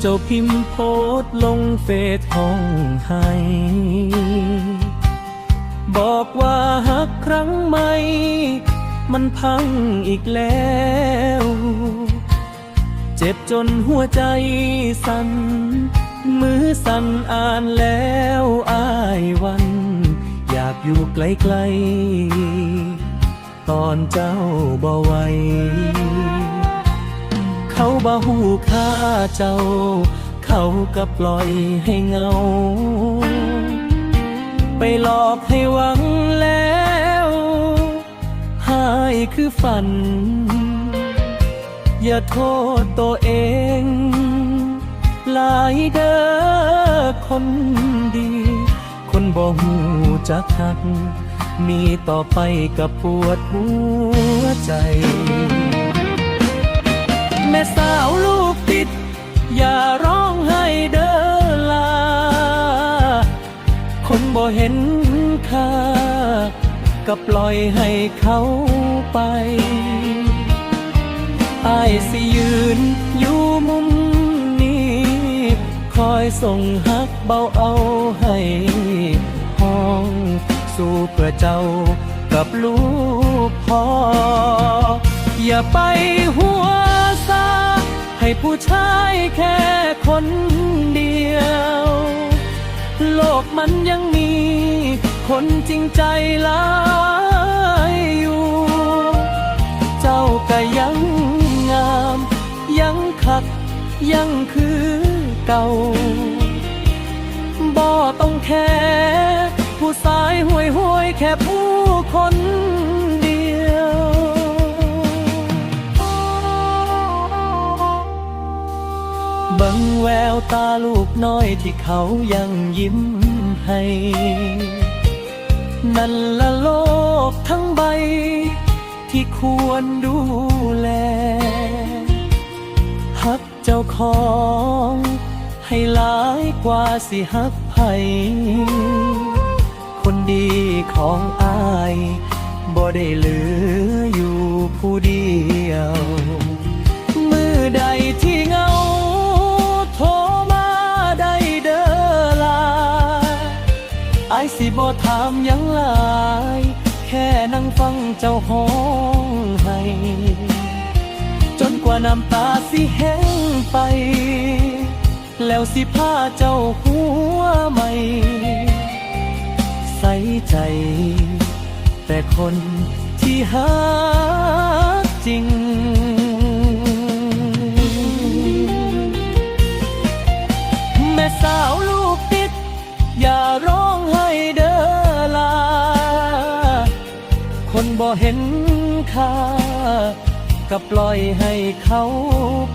เจ้าพิมพ์โพสลงเฟซห้องให้ บอกว่าฮักครั้งใหม่ มันพังอีกแล้ว เจ็บจนหัวใจสั่น มือสั่นอ่านแล้วอายวัน อยากอยู่ไกลๆ ตอนเจ้าบ่ไหว เขาบ่หูค่าเจ้า เขาก็ปล่อยให้เงา ไปหลอกให้หวังแล้วหายคือฝัน อย่าโทษตัวเอง หลายเด้อคนดี คนบ่หูจักหัก มีต่อไปกับปวดหัวใจ แม่สาวลูกติด อย่าร้องไห้เด้อลา คนบ่เห็นค่าก็ปล่อยให้เขาไปอายสิยืนอยู่มุมนี้ คอยส่งฮักเบาเอาให้ห้อง สู้เพื่อเจ้ากับลูกพ่ออย่าไปหัว ให้ผู้ชายแค่คนเดียว โลกมันยังมี คนจริงใจหลายอยู่ เจ้าก็ยังงาม ยังคัก ยังคือเก่าบ่ต้องแค่ผู้สายห่วยห่วยๆแค่ผู้คนเดียว แววตาลูกน้อยที่เขายังยิ้มให้ นั่นละโลกทั้งใบ ที่ควรดูแลฮักเจ้าของ ให้หลายกว่าสิฮักไผคนดีของอายบ่ได้เหลืออยู่ผู้เดียว อายสิบ่ถามยังหลาย แค่นั่งฟังเจ้าห้องให้ จนกว่าน้ำตาสิแห้งไป แล้วสิพาเจ้าหัวใหม่ ใส่ใจ แต่คนที่หาจริง บ่เห็นค่าก็ปล่อยให้เขา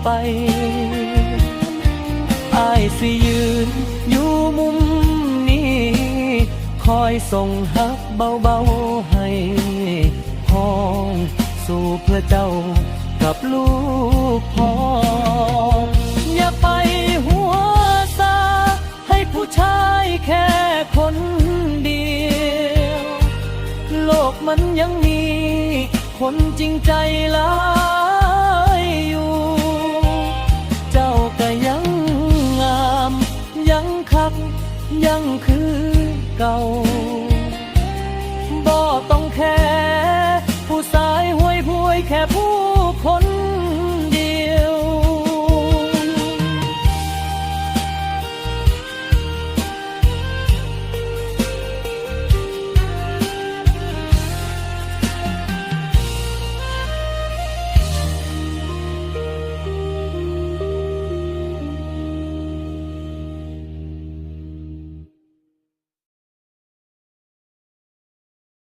ไปอายสิยืนอยู่มุมนี้ คอยส่งฮักเบาๆให้ห้อง สู้เพื่อเจ้ากับลูกพ่อ มันยังมี คนจริงใจหลายอยู่ เจ้าก็ยังงาม ยังคัก ยังคือเก่าบ่ต้องแค่ผู้สายห่วยพวยแค่ผู้